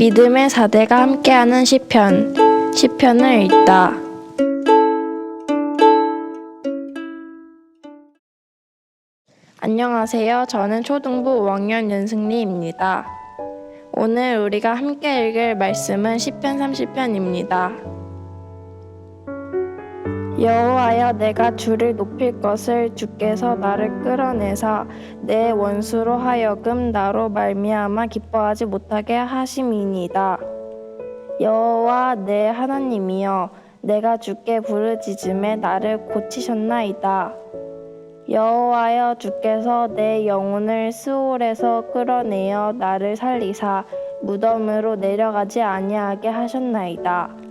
믿음의 사대가 함께하는 시편 시편을 읽다. 안녕하세요. 저는 초등부 5학년 윤승리입니다. 오늘 우리가 함께 읽을 말씀은 시편 30편입니다. 여호와여 내가 주를 높일 것을 주께서 나를 끌어내사 내 원수로 하여금 나로 말미암아 기뻐하지 못하게 하심이니이다. 여호와 내 하나님이여 내가 주께 부르짖음에 나를 고치셨나이다. 여호와여 주께서 내 영혼을 스올에서 끌어내어 나를 살리사 무덤으로 내려가지 아니하게 하셨나이다.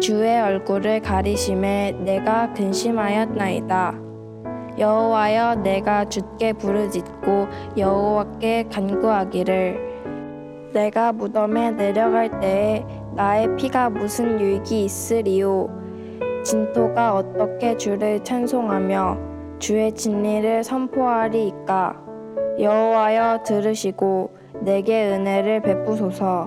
주의 얼굴을 가리심에 내가 근심하였나이다. 여호와여 내가 주께 부르짖고 여호와께 간구하기를. 내가 무덤에 내려갈 때에 나의 피가 무슨 유익이 있으리요? 진토가 어떻게 주를 찬송하며 주의 진리를 선포하리이까? 여호와여 들으시고 내게 은혜를 베푸소서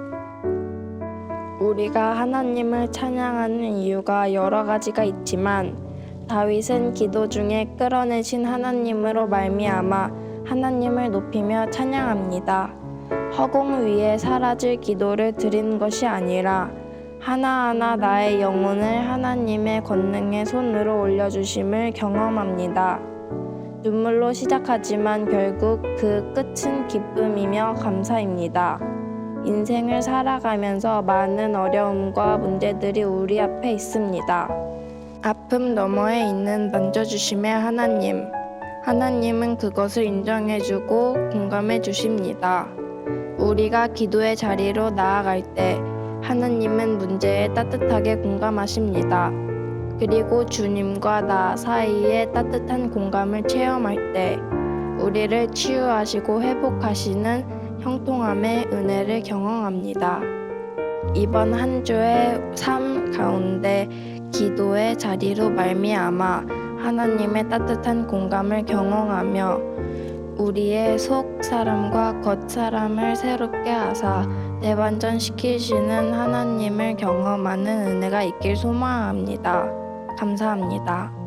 우리가 하나님을 찬양하는 이유가 여러 가지가 있지만 다윗은 기도 중에 끌어내신 하나님으로 말미암아 하나님을 높이며 찬양합니다. 허공 위에 사라질 기도를 드리는 것이 아니라 하나하나 나의 영혼을 하나님의 권능의 손으로 올려주심을 경험합니다. 눈물로 시작하지만 결국 그 끝은 기쁨이며 감사입니다. 인생을 살아가면서 많은 어려움과 문제들이 우리 앞에 있습니다. 아픔 너머에 있는 만져주심의 하나님. 하나님은 그것을 인정해주고 공감해 주십니다. 우리가 기도의 자리로 나아갈 때 하나님은 문제에 따뜻하게 공감하십니다. 그리고 주님과 나 사이에 따뜻한 공감을 체험할 때 우리를 치유하시고 회복하시는 형통함의 은혜를 경험합니다. 이번 한 주의 삶 가운데 기도의 자리로 말미암아 하나님의 따뜻한 공감을 경험하며 우리의 속 사람과 겉 사람을 새롭게 하사 대반전시키시는 하나님을 경험하는 은혜가 있길 소망합니다. 감사합니다.